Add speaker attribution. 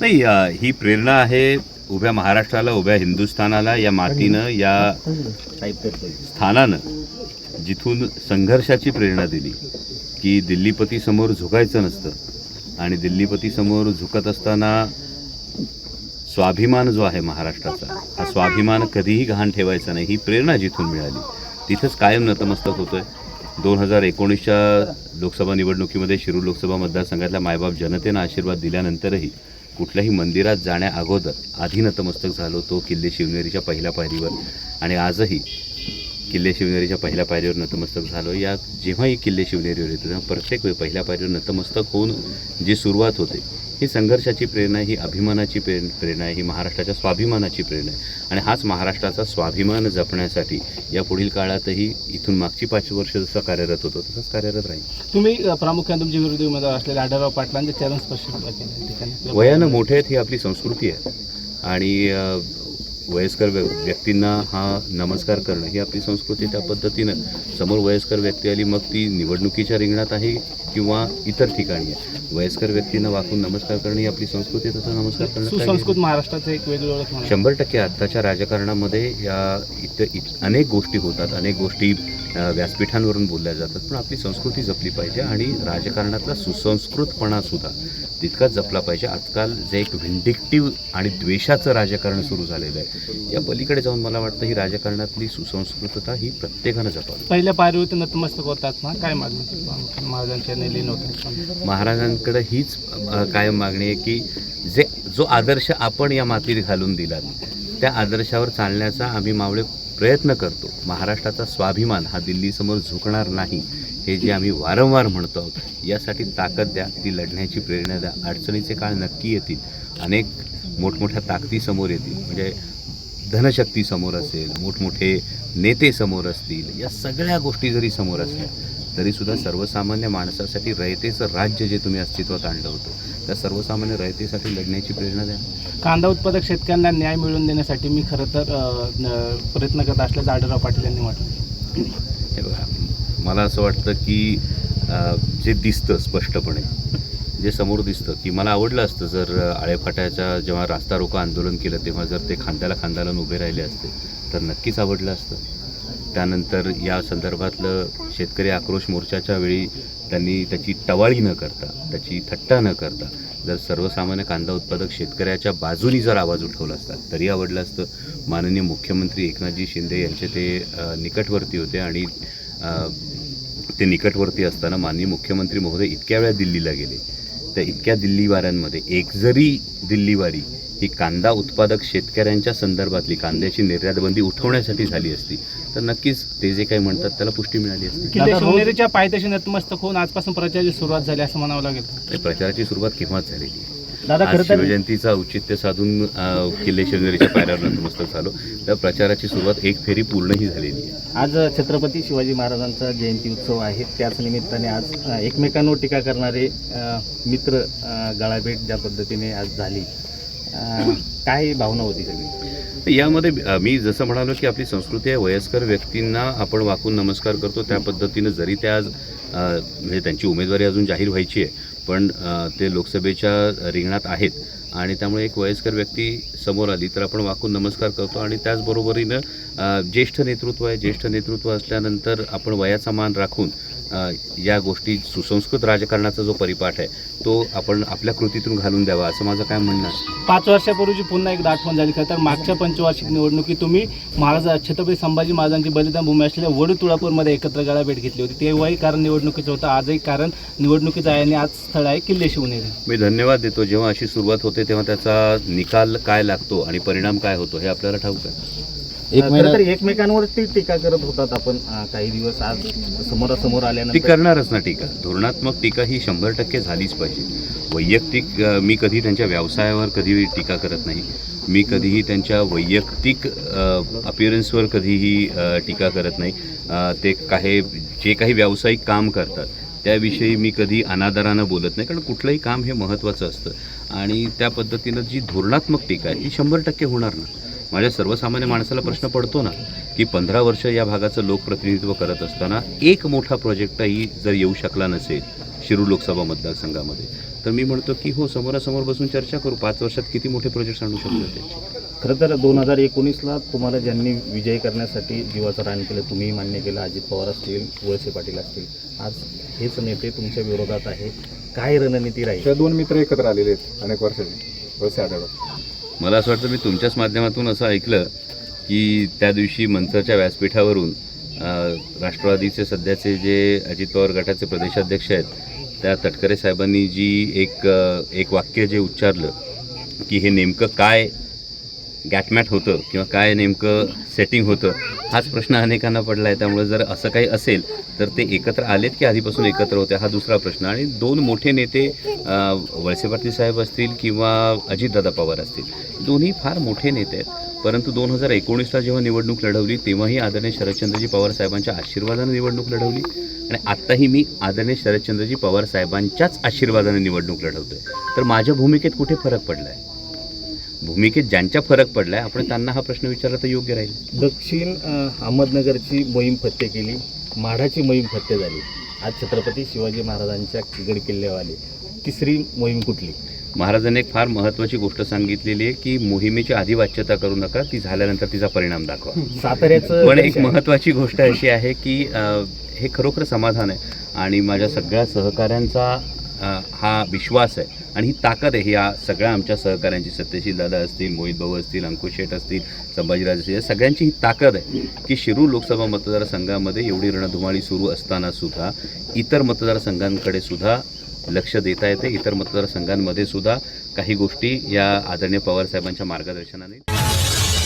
Speaker 1: नाही ही प्रेरणा आहे उभ्या महाराष्ट्राला उभ्या हिंदुस्थानाला या मातीनं या स्थानानं जिथून संघर्षाची प्रेरणा दिली की दिल्लीपतीसमोर झुकायचं नसतं. आणि दिल्लीपतीसमोर झुकत असताना स्वाभिमान जो आहे महाराष्ट्राचा हा स्वाभिमान कधीही गहाण ठेवायचा नाही ही प्रेरणा जिथून मिळाली तिथंच कायम नतमस्तक होतोय. दोन हजार एकोणीसच्या लोकसभा निवडणुकीमध्ये शिरूर लोकसभा मतदारसंघातल्या मायबाप जनतेनं आशीर्वाद दिल्यानंतरही कुठल्याही मंदिरात जाण्या अगोदर आधी नतमस्तक झालो तो किल्ले शिवनेरीच्या पहिल्या पायरीवर. आणि आजही किल्ले शिवनेरीच्या पहिल्या पायरीवर नतमस्तक झालो. या जेव्हाही किल्ले शिवनेरीवर येतो तेव्हा प्रत्येक वेळी पहिल्या पायरीवर नतमस्तक होऊन जी सुरुवात होते ही संघर्षाची प्रेरणा ही अभिमानाची प्रे प्रेरणा आहे ही महाराष्ट्राच्या स्वाभिमानाची प्रेरणा आहे. आणि हाच महाराष्ट्राचा स्वाभिमान जपण्यासाठी या पुढील काळातही इथून मागची पाच वर्ष जसं कार्यरत होतो तसंच कार्यरत राहील.
Speaker 2: तुम्ही प्रामुख्याने तुमचे विरोधी उमेदवार असलेले आढळराव पाटलांचे चरण स्पर्श
Speaker 1: वयानं मोठे आहेत ही आपली संस्कृती आहे. आणि वयस्कर व्य व्यक्तींना हा नमस्कार करणं ही आपली संस्कृती. त्या पद्धतीनं समोर वयस्कर व्यक्ती आली मग ती निवडणुकीच्या रिंगणात आहे किंवा इतर ठिकाणी आहे. वयस्कर व्यक्तींना वाकून नमस्कार करणं ही आपली संस्कृती तसं नमस्कार करणं काही
Speaker 2: सुसंस्कृत महाराष्ट्राचं एक वेगळी.
Speaker 1: शंभर टक्के आत्ताच्या राजकारणामध्ये या इत अनेक गोष्टी होतात अनेक गोष्टी व्यासपीठांवरून बोलल्या जातात पण आपली संस्कृती जपली पाहिजे आणि राजकारणातला सुसंस्कृतपणा सुद्धा तितकाच जपला पाहिजे. आजकाल जे एक व्हिंडिक्टिव्ह आणि द्वेषाचं राजकारण सुरू झालेलं आहे या पलीकडे जाऊन मला वाटतं ही राजकारणातली सुसंस्कृतता ही प्रत्येकानं जपावी.
Speaker 2: पहिल्या पायरीवरती नतमस्तक होतात ना? काय मागणी महाराजांच्या नेली नव्हतं
Speaker 1: महाराजांकडे हीच अ, कायम मागणी आहे की जे जो आदर्श आपण या मातीत घालून दिलात त्या आदर्शावर चालण्याचा आम्ही मावळे प्रयत्न करतो. महाराष्ट्राचा स्वाभिमान हा दिल्लीसमोर झुकणार नाही हे जे आम्ही वारंवार म्हणतो आहोत यासाठी ताकद द्या ती लढण्याची प्रेरणा द्या. अडचणीचे काळ नक्की येतील. अनेक मोठमोठ्या ताकदी समोर येतील. म्हणजे धनशक्ती समोर असेल मोठमोठे नेते समोर असतील या सगळ्या गोष्टी जरी समोर असल्या तरीसुद्धा सर्वसामान्य माणसासाठी रयतेचं राज्य जे तुम्ही अस्तित्वात आणलं होतं त्या सर्वसामान्य रयतेसाठी लढण्याची प्रेरणा द्या.
Speaker 2: कांदा उत्पादक शेतकऱ्यांना न्याय मिळवून देण्यासाठी मी खरं तर प्रयत्न करत असल्याचं आढळराव पाटील यांनी म्हटलं.
Speaker 1: हे बघा मला असं वाटतं की जे दिसतं स्पष्टपणे जे समोर दिसतं की मला आवडलं असतं जर आळेफाट्याच्या जेव्हा रास्ता रोको आंदोलन केलं तेव्हा जर ते खांद्याला खांदा लावून उभे राहिले असते तर नक्कीच आवडलं असतं. त्यानंतर या संदर्भातलं शेतकरी आक्रोश मोर्चाच्या वेळी त्यांनी त्याची टवाळी न करता त्याची थट्टा न करता जर सर्वसामान्य कांदा उत्पादक शेतकऱ्याच्या बाजूनी जर आवाज उठवला असता तरी आवडलं असतं. माननीय मुख्यमंत्री एकनाथजी शिंदे यांचे ते निकटवर्ती होते आणि ते निकटवर्ती असताना माननीय मुख्यमंत्री महोदय इतक्या वेळा दिल्लीला गेले. त्या इतक्या दिल्लीवाऱ्यांमध्ये एक जरी दिल्लीवारी ही कांदा उत्पादक शेतकऱ्यांच्या संदर्भातली कांद्याची निर्यातबंदी उठवण्यासाठी झाली असती. तर नक्कीच ते जे काही म्हणतात त्याला पुष्टी मिळाली असती.
Speaker 2: किल्ले शिवनेरीच्या पायथ्याशी नतमस्तक होऊन आजपासून प्रचाराची सुरुवात झाली असं म्हणावं लागेल?
Speaker 1: प्रचाराची सुरुवात केव्हाच झालेली? आहे.
Speaker 3: दादा
Speaker 1: आज
Speaker 3: खरं तर
Speaker 1: शिवजयंतीचा औचित्य साधून अ, किल्ले शिवनेरीच्या पायऱ्यावर नतमस्तक झालो. तर प्रचाराची सुरुवात एक फेरी पूर्णही झालेली आहे.
Speaker 3: आज छत्रपती शिवाजी महाराजांचा जयंती उत्सव आहे. त्याच निमित्ताने आज अ, एकमेकांवर टीका करणारे अ, मित्र अ, गळाभेट ज्या पद्धतीने आज झाली. काय भावना होती सगळी?
Speaker 1: यामध्ये मी जसं म्हणालो की आपली संस्कृती आहे वयस्कर व्यक्तींना आपण वाकून नमस्कार करतो. त्या पद्धतीनं जरी त्या आज म्हणजे त्यांची उमेदवारी अजून जाहीर व्हायची आहे पण ते लोकसभेच्या रिंगणात आहेत आणि त्यामुळे एक वयस्कर व्यक्ती समोर आली तर आपण वाकून नमस्कार करतो आणि त्याचबरोबरीनं ज्येष्ठ नेतृत्व आहे. ज्येष्ठ नेतृत्व असल्यानंतर आपण वयाचा मान राखून या गोष्टी सुसंस्कृत राजकारणाचा जो परिपाठ आहे तो आपण आपल्या कृतीतून घालून द्यावा असं माझं काय म्हणणं आहे?
Speaker 2: पाच वर्षापूर्वीची पुन्हा एक दाटवण झाली. खरं तर मागच्या पंचवार्षिक निवडणुकीत तुम्ही महाराज छत्रपती संभाजी महाराजांची बलिदान भूमी असलेल्या वडू तुळापूरमध्ये एकत्र गाळा भेट घेतली होती. तेव्हाही कारण निवडणुकीचं होतं आजही कारण निवडणुकीचं आहे आणि आज स्थळ आहे किल्ले शिवनेरी.
Speaker 1: मी धन्यवाद देतो. जेव्हा अशी सुरुवात होते तेव्हा त्याचा निकाल काय लागतो आणि परिणाम काय होतो हे आपल्याला ठाऊक आहे.
Speaker 3: एक तर एकमेकांवरती टीका करत होतात आपण अ, काही दिवस आज समोरासमोर
Speaker 1: ती
Speaker 3: आल्यानंतर
Speaker 1: करणारच ना टीका. धोरणात्मक टीका ही शंभर टक्के झालीच पाहिजे. वैयक्तिक अ, मी कधी त्यांच्या व्यवसायावर कधी टीका करत नाही. मी कधीही त्यांच्या वैयक्तिक अपिअरन्सवर कधीही अ, टीका करत नाही. अ, ते काही जे काही व्यावसायिक काम करतात त्याविषयी मी कधी अनादरानं बोलत नाही. कारण कुठलंही काम हे महत्त्वाचं असतं. आणि त्या पद्धतीनं जी धोरणात्मक टीका आहे ती शंभर टक्के होणार ना. माझ्या सर्वसामान्य माणसाला प्रश्न पडतो ना की पंधरा वर्ष या भागाचं लोकप्रतिनिधित्व करत असताना एक मोठा प्रोजेक्टही जर येऊ शकला नसेल शिरूर लोकसभा मतदारसंघामध्ये तर मी म्हणतो की हो समोरासमोर बसून चर्चा करू. पाच वर्षात किती मोठे प्रोजेक्ट्स आणू शकतो ते
Speaker 3: खरं तर दोन हजार एकोणीसला तुम्हाला ज्यांनी विजयी करण्यासाठी जीवाचं रान केलं तुम्ही मान्य केलं अजित पवार असतील वळसे पाटील असतील. आज हेच नेते तुमच्या विरोधात आहे. काय रणनीती राहील?
Speaker 4: दोन मित्र एकत्र आलेले आहेत अनेक वर्षाचे वळसे आढळराव
Speaker 1: मला असं वाटतं मी तुमच्याच माध्यमातून असं ऐकलं की त्या दिवशी मंचरच्या व्यासपीठावरून राष्ट्रवादीचे सध्याचे जे अजित पवार गटाचे प्रदेशाध्यक्ष आहेत त्या तटकरे साहेबांनी जी एक एक वाक्य जे उच्चारलं की हे नेमकं काय गॅटमॅट होतं किंवा काय नेमकं सेटिंग होतं हाच प्रश्न अनेकांना पडला आहे त्यामुळे जर असं काही असेल तर ते एकत्र आलेत की आधीपासून एकत्र होते? हा दुसरा प्रश्न. आणि दोन मोठे नेते वळसे पाटील साहेब असतील किंवा अजितदादा पवार असतील दोन्ही फार मोठे नेते आहेत. परंतु दोन हजार एकोणीसला जेव्हा निवडणूक लढवली तेव्हाही आदरणीय शरदचंद्रजी पवार साहेबांच्या आशीर्वादाने निवडणूक लढवली. आणि आत्ताही मी आदरणीय शरदचंद्रजी पवार साहेबांच्याच आशीर्वादाने निवडणूक लढवतोय. तर माझ्या भूमिकेत कुठे फरक पडला आहे भूमिकेत ज्यांच्या फरक पडला आहे आपण त्यांना हा प्रश्न विचारला तर योग्य राहील.
Speaker 3: दक्षिण अहमदनगरची मोहीम फत्ते केली माढाची मोहीम फत्ते झाली. आज छत्रपती शिवाजी महाराजांच्या गड किल्ल्यावर आली तिसरी मोहीम कुठली?
Speaker 1: महाराजांनी एक फार महत्त्वाची गोष्ट सांगितलेली आहे की मोहिमेची आधी वाच्यता करू नका ती झाल्यानंतर तिचा परिणाम दाखवा.
Speaker 3: साताऱ्याचं
Speaker 1: पण एक महत्त्वाची गोष्ट अशी आहे की हे खरोखर समाधान आहे. आणि माझ्या सगळ्या सहकाऱ्यांचा हा विश्वास आहे आणि ही ताकद आहे. या सगळ्या आमच्या सहकाऱ्यांची सत्यशील दादा असतील मोहित भाऊ असतील अंकुश शेठ असतील संभाजीराज असतील या सगळ्यांची ही ताकद आहे की शिरूर लोकसभा मतदारसंघामध्ये एवढी रणधुमाळी सुरू असताना सुद्धा इतर मतदारसंघांकडे सुद्धा लक्ष देता येते. इतर मतदारसंघांमध्ये सुद्धा काही गोष्टी या आदरणीय पवार साहेबांच्या मार्गदर्शनाने